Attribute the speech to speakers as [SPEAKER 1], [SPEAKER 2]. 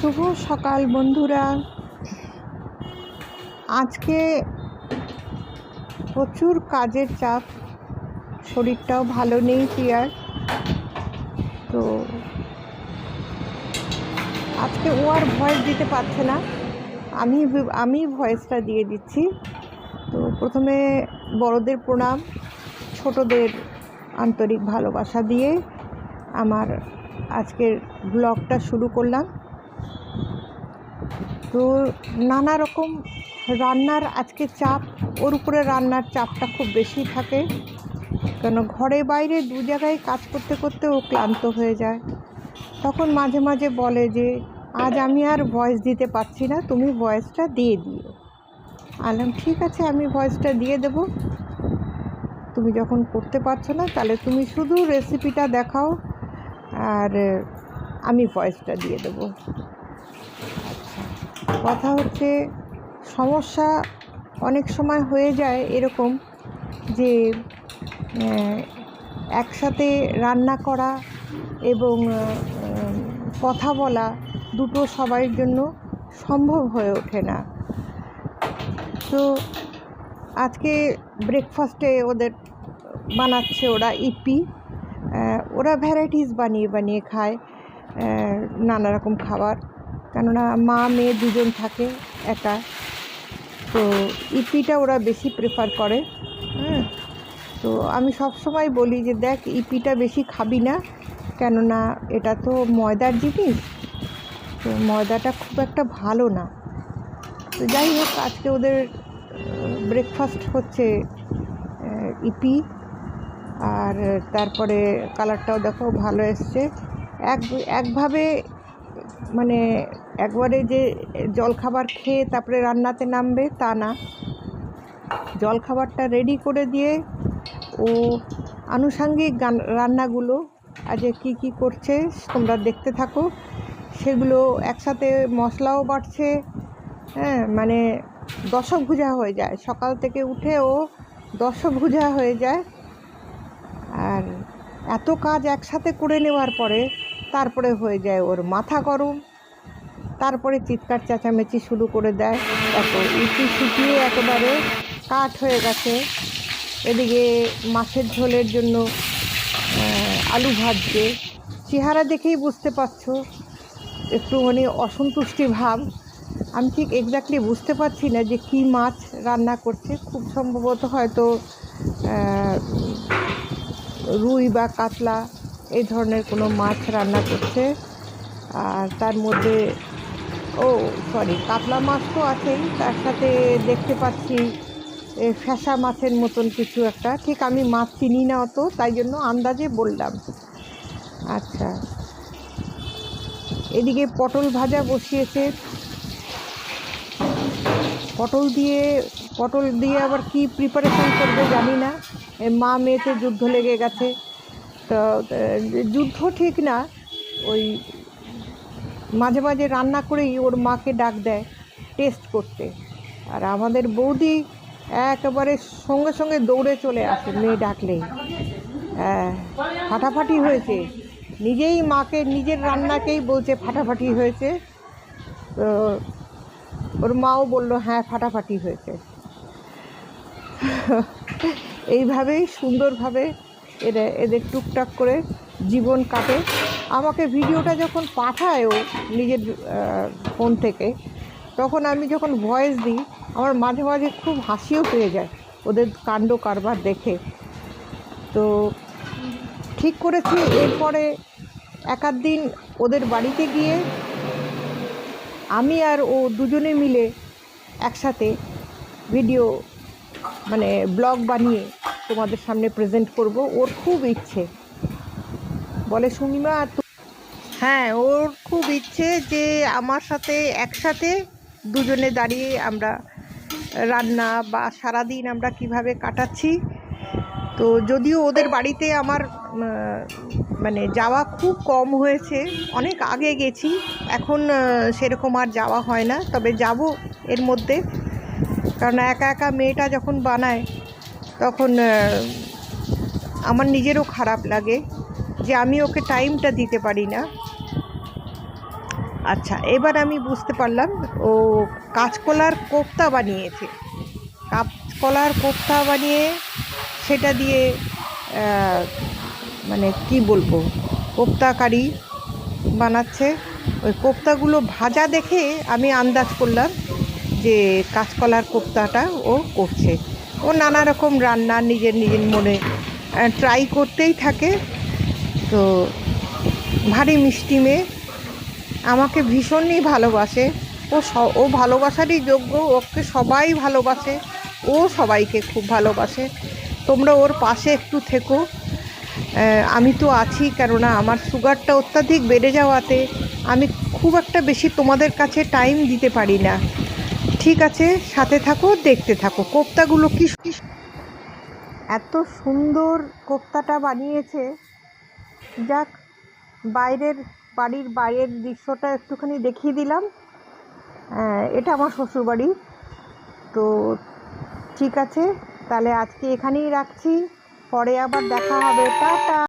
[SPEAKER 1] শুভ সকাল, বন্ধুরা। আজকে প্রচুর কাজের চাপ। শরীরটাও ভালো নেই, প্রিয়ার। তো আজকে ও আর ভয়েস দিতে পারছে না। আমি আমি ভয়েসটা দিয়ে দিচ্ছি। তো প্রথমে বড়দের প্রণাম, ছোটদের আন্তরিক ভালোবাসা দিয়ে আমার আজকের ব্লগটা শুরু করলাম। তো নানা রকম রান্নার আজকে চাপ, ওর উপরে রান্নার চাপটা খুব বেশি থাকে। কেন ঘরে বাইরে দু জায়গায় কাজ করতে করতে ও ক্লান্ত হয়ে যায়। তখন মাঝে মাঝে বলে যে, আজ আমি আর ভয়েস দিতে পারছি না, তুমি ভয়েসটা দিয়ে দিও। আলাম, ঠিক আছে, আমি ভয়েসটা দিয়ে দেব। তুমি যখন করতে পারছ না, তাহলে তুমি শুধু রেসিপিটা দেখাও, আর আমি ভয়েসটা দিয়ে দেবো। কথা হচ্ছে, সমস্যা অনেক সময় হয়ে যায় এরকম যে একসাথে রান্না করা এবং কথা বলা দুটো সবার জন্য সম্ভব হয়ে ওঠে না। তো আজকে ব্রেকফাস্টে ওদের বানাচ্ছে ওরা ইপি ওরা ভ্যারাইটিস বানিয়ে বানিয়ে খায় নানা রকম খাবার। কেননা মা, মেয়ে দুজন থাকে একা। তো ইপিটা ওরা বেশি প্রেফার করে। হ্যাঁ তো আমি সব সময় বলি যে, দেখ, ইপিটা বেশি খাবি না, কেননা এটা তো ময়দার জিনিস। তো ময়দাটা খুব একটা ভালো না। তো যাই হোক, আজকে ওদের ব্রেকফাস্ট হচ্ছে ইপি। আর তারপরে কালারটাও দেখো, ভালো এসছে। এক, একভাবে মানে একবারে যে জলখাবার খেয়ে তারপরে রান্নাতে নামবে তা না। জলখাবারটা রেডি করে দিয়ে ও আনুষাঙ্গিক গান- রান্নাগুলো আজ কি কি করছে তোমরা দেখতে থাকো। সেগুলো একসাথে মশলাও বাটছে হ্যাঁ মানে দশভুজা হয়ে যায়। সকাল থেকে উঠে ও দশভুজা হয়ে যায়। আর এত কাজ একসাথে করে নেওয়ার পরে তারপরে হয়ে যায় ওর মাথা গরম। তারপরে চিৎকার চেঁচামেচি শুরু করে দেয়। এত ইটি শুকিয়ে একেবারে কাঠ হয়ে গেছে। এদিকে মাছের ঝোলের জন্য আলু ভাজছে চেহারা দেখেই বুঝতে পারছ, একটুখানি অসন্তুষ্টি ভাব। আমি ঠিক এক্স্যাক্টলি বুঝতে পারছি না যে কী মাছ রান্না করছে। খুব সম্ভবত হয়তো রুই বা কাতলা। এই ধরনের কোনো মাছ রান্না করছে। আর তার মধ্যে, ও সরি কাতলা মাছ তো আছেই। তার সাথে দেখতে পাচ্ছি ফ্যাসা মাছের মতন কিছু একটা। ঠিক আমি মাছ চিনি না অত, তাই জন্য আন্দাজে বললাম। আচ্ছা। এদিকে পটল ভাজা বসিয়েছে। পটল দিয়ে পটল দিয়ে আবার কি প্রিপারেশন করবে জানি না। মা মেয়েতে যুদ্ধ লেগে গেছে। তো যুদ্ধ ঠিক না। ওই মাঝে মাঝে রান্না করেই ওর মাকে ডাক দেয় টেস্ট করতে। আর আমাদের বৌদি একেবারে সঙ্গে সঙ্গে দৌড়ে চলে আসে, মেয়ে ডাকলেই হ্যাঁ ফাটাফাটি হয়েছে। নিজেই মাকে, নিজের রান্নাকেই বলছে ফাটাফাটি হয়েছে। তো ওর মাও বলল হ্যাঁ ফাটাফাটি হয়েছে। এইভাবেই সুন্দরভাবে এরা এদের টুকটাক করে জীবন কাটে। আমাকে ভিডিওটা যখন পাঠায় ও নিজের ফোন থেকে, তখন আমি যখন ভয়েস দিই, আমার মাঝে মাঝে খুব হাসিও পেয়ে যায় ওদের কাণ্ড কারবার দেখে। তো ঠিক করেছি, এরপরে এক আধ দিন ওদের বাড়িতে গিয়ে আমি আর ও দুজনে মিলে একসাথে ভিডিও মানে ব্লগ বানিয়ে তোমাদের সামনে প্রেজেন্ট করব। ওর খুব ইচ্ছে। বলে, সুমিমা হ্যাঁ ওর খুব ইচ্ছে যে আমার সাথে, একসাথে দুজনে দাঁড়িয়ে আমরা রান্না বা সারাদিন আমরা কীভাবে কাটাচ্ছি। তো যদিও ওদের বাড়িতে আমার মানে যাওয়া খুব কম হয়েছে। অনেক আগে গেছি। এখন সেরকম আর যাওয়া হয় না। তবে যাব এর মধ্যে। কারণ একা একা মেয়েটা যখন বানায় তখন আমার নিজেরও খারাপ লাগে যে আমি ওকে টাইমটা দিতে পারি না। আচ্ছা এবার আমি বুঝতে পারলাম, ও কাঁচকলার কোপ্তা বানিয়েছে। কাঁচকলার কোপ্তা বানিয়ে সেটা দিয়ে মানে কি বলব কোপ্তা কারি বানাচ্ছে। ওই কোপ্তাগুলো ভাজা দেখে আমি আন্দাজ করলাম যে কাঁচকলার কোপ্তাটা ও করছে। ও নানা রকম রান্না নিজের নিজের মনে ট্রাই করতেই থাকে। তো ভারী মিষ্টি মেয়ে, আমাকে ভীষণই ভালোবাসে। ও ও ভালোবাসারই যোগ্য, ওকে সবাই ভালোবাসে, ও সবাইকে খুব ভালোবাসে। তোমরা ওর পাশে একটু থেকো। আমি তো আছি, কেননা আমার সুগারটা অত্যাধিক বেড়ে যাওয়াতে আমি খুব একটা বেশি তোমাদের কাছে টাইম দিতে পারি না। ঠিক আছে সাথে থাকো দেখতে থাকো। কোপ্তাগুলো কি এত সুন্দর কোপ্তাটা বানিয়েছে। যাক বাইরের বাড়ির বাইরের দৃশ্যটা একটুখানি দেখিয়ে দিলাম। আহ, এটা আমার শ্বশুরবাড়ি। তো ঠিক আছে তাহলে আজকে এখানেই রাখছি। পরে আবার দেখা হবে। টাটা!